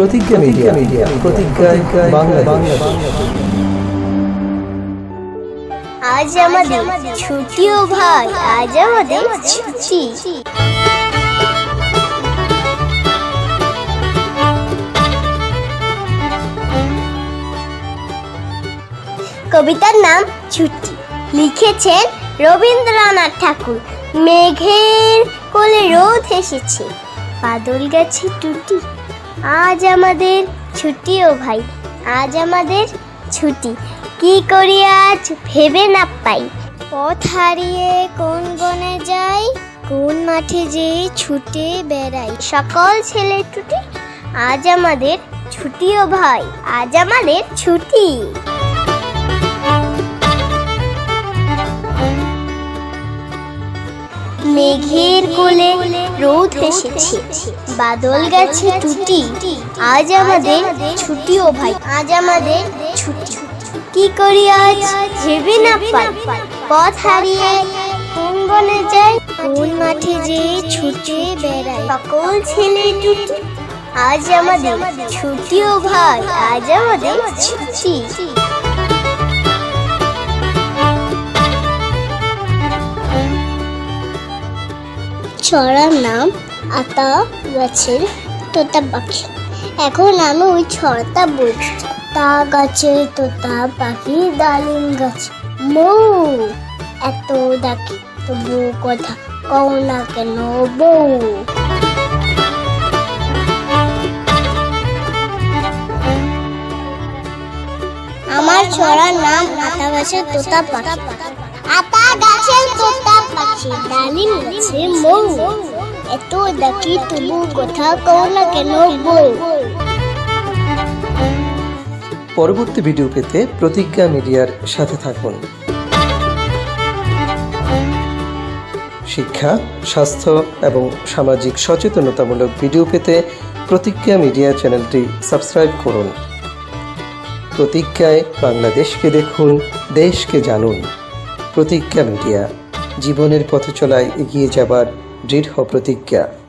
প্রতিজ্ঞা media media প্রতিজ্ঞায় Bangladesh. আজ আমাদের ছুটিও ভাই আজ আমাদের ছুটি। কবিতার নাম ছুটি। লিখেছেন রবীন্দ্রনাথ ঠাকুর। মেঘের কোলে রোদ এসেছে। বাদল গেছে টুটি। আজ আমাদের ছুটি ও ভাই, আজ আমাদের ছুটি। কি করি আজ ভেবে না পাই। পথ হারিয়ে কোন বনে যাই, কোন মাঠে যে ছুটে বেড়াই। সকল ছেলে টুটি আজ আমাদের ছুটি ও ভাই, আজ আমাদের ছুটি। মেঘের কোলে রোদ এসেছে। বাদল গেছে টুটি আজ আমাদের ছুটি ও ভাই। আজ আমাদের ছুটি। কি করি আজ? ভেবে না পাই। পথ হারিয়ে কোন বনে যাই। কোন মাঠে যে ছুটে বেড়াই। সকল ছেলে টুটি। আজ আমাদের ছুটি ও ভাই। আজ আমাদের ছুটি। ছড়ার নাম আতা গাছের তোতা পাখি। এখন আমি ওই ছড়াটা বলছি। তা গাছে তোতা পাখি, ডালিম গাছ। মৌ, এত ডাকি, তবু কথা কও না কেন বউ আমার ছড়ার নাম আতা গাছের তোতা পাখি। তোতা পাখি, ডালিম গাছে মৌ। এত তবু কথা কও না কেন পরবর্তী ভিডিও পেতে প্রতিজ্ঞা মিডিয়ার সাথে থাকুন। শিক্ষা, স্বাস্থ্য এবং সামাজিক সচেতনতামূলক ভিডিও পেতে প্রতিজ্ঞা মিডিয়া চ্যানেলটি সাবস্ক্রাইব করুন। প্রতিজ্ঞায় বাংলাদেশকে দেখুন, দেশকে জানুন। প্রতিজ্ঞা মিডিয়া জীবনের পথে চলায় এগিয়ে যাবার দৃঢ় প্রতিজ্ঞা।